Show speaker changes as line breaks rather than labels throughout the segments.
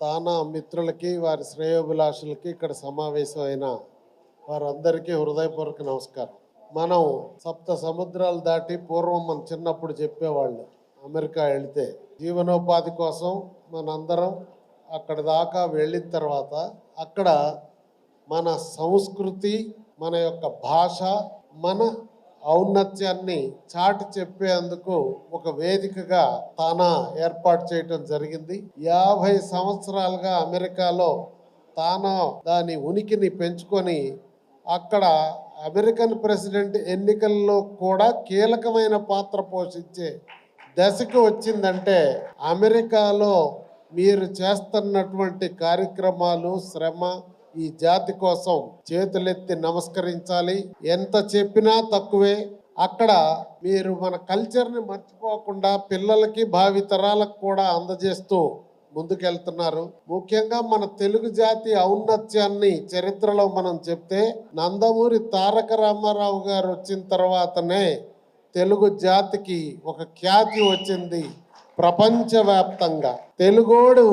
తానా మిత్రులకి వారి శ్రేయోభిలాషులకి ఇక్కడ సమావేశమైన వారందరికీ హృదయపూర్వక నమస్కారం. మనం సప్త సముద్రాలు దాటి పూర్వం మన చిన్నప్పుడు చెప్పేవాళ్ళు అమెరికా వెళితే జీవనోపాధి కోసం మనందరం అక్కడ దాకా వెళ్ళిన తర్వాత అక్కడ మన సంస్కృతి మన యొక్క భాష మన ఔన్నత్యాన్ని చాటి చెప్పేందుకు ఒక వేదికగా తానా ఏర్పాటు చేయటం జరిగింది. యాభై సంవత్సరాలుగా అమెరికాలో తానా దాని ఉనికిని పెంచుకొని అక్కడ అమెరికన్ ప్రెసిడెంట్ ఎన్నికల్లో కూడా కీలకమైన పాత్ర పోషించే దశకు వచ్చిందంటే అమెరికాలో మీరు చేస్తున్నటువంటి కార్యక్రమాలు శ్రమ ఈ జాతి కోసం చేతులెత్తి నమస్కరించాలి. ఎంత చెప్పినా తక్కువే. అక్కడ మీరు మన కల్చర్ని మర్చిపోకుండా పిల్లలకి భావితరాలకు కూడా అందజేస్తూ ముందుకెళ్తున్నారు. ముఖ్యంగా మన తెలుగు జాతి ఔన్నత్యాన్ని చరిత్రలో మనం చెప్తే నందమూరి తారక రామారావు గారు వచ్చిన తర్వాతనే తెలుగు జాతికి ఒక ఖ్యాతి వచ్చింది ప్రపంచవ్యాప్తంగా. తెలుగోడు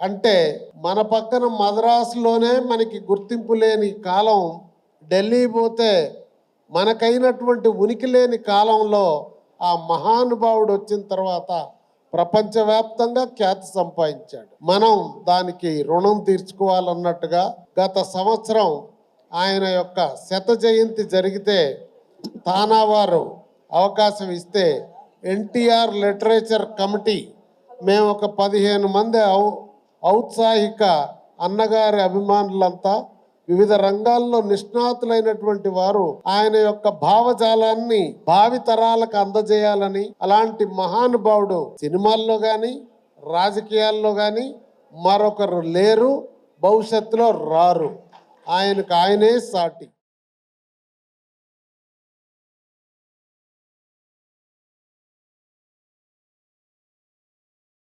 అంటే మన పక్కన మద్రాసులోనే మనకి గుర్తింపు లేని కాలం ఢిల్లీ పోతే మనకైనటువంటి ఉనికి లేని కాలంలో ఆ మహానుభావుడు వచ్చిన తర్వాత ప్రపంచవ్యాప్తంగా ఖ్యాతి సంపాదించాడు. మనం దానికి రుణం తీర్చుకోవాలన్నట్టుగా గత సంవత్సరం ఆయన యొక్క శత జయంతి జరిగితే తానా వారు అవకాశం ఇస్తే ఎన్టీఆర్ లిటరేచర్ కమిటీ మేము ఒక పదిహేను మంది ఔత్సాహిక అన్నగారి అభిమానులంతా వివిధ రంగాల్లో నిష్ణాతులైనటువంటి వారు ఆయన యొక్క భావజాలాన్ని భావితరాలకు అందజేయాలని అలాంటి మహానుభావుడు సినిమాల్లో కానీ రాజకీయాల్లో కానీ మరొకరు లేరు భవిష్యత్తులో రారు. ఆయనకు ఆయనే సాటి.